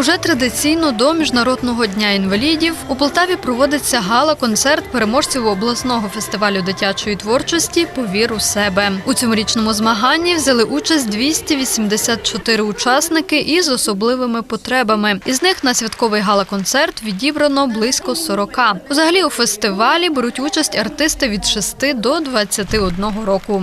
Уже традиційно до міжнародного дня інвалідів у Полтаві проводиться гала-концерт переможців обласного фестивалю дитячої творчості Повір у себе. У цьогорічному змаганні взяли участь 284 учасники із особливими потребами. Із них на святковий гала-концерт відібрано близько 40. Взагалі у фестивалі беруть участь артисти від 6 до 21 року.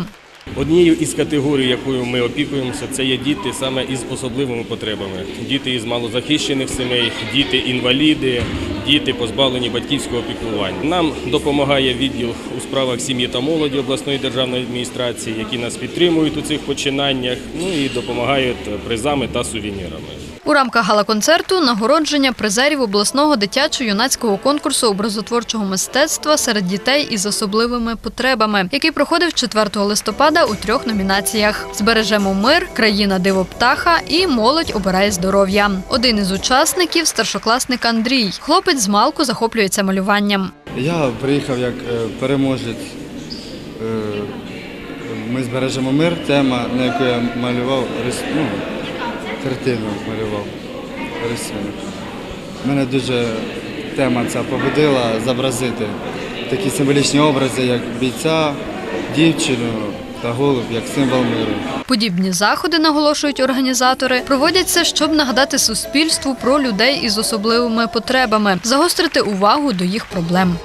Однією із категорій, якою ми опікуємося, це є діти саме із особливими потребами. Діти із малозахищених сімей, діти інваліди, діти позбавлені батьківського опікування. Нам допомагає відділ у справах сім'ї та молоді обласної державної адміністрації, які нас підтримують у цих починаннях, ну і допомагають призами та сувенірами. У рамках гала-концерту нагородження призерів обласного дитячо-юнацького конкурсу образотворчого мистецтва серед дітей із особливими потребами, який проходив 4 листопада у трьох номінаціях: Збережемо мир, країна диво птаха і молодь обирає здоров'я. Один із учасників старшокласник Андрій. Хлопець з малку захоплюється малюванням. Я приїхав як е, переможець. е, Ми збережемо мир, тема, на яку я малював, ну, картину малював рисунок. Мене дуже тема ця побудила зобразити такі символічні образи, як бійця, дівчину та голуб, як символ миру. Подібні заходи, наголошують організатори, проводяться, щоб нагадати суспільству про людей із особливими потребами, загострити увагу до їх проблем.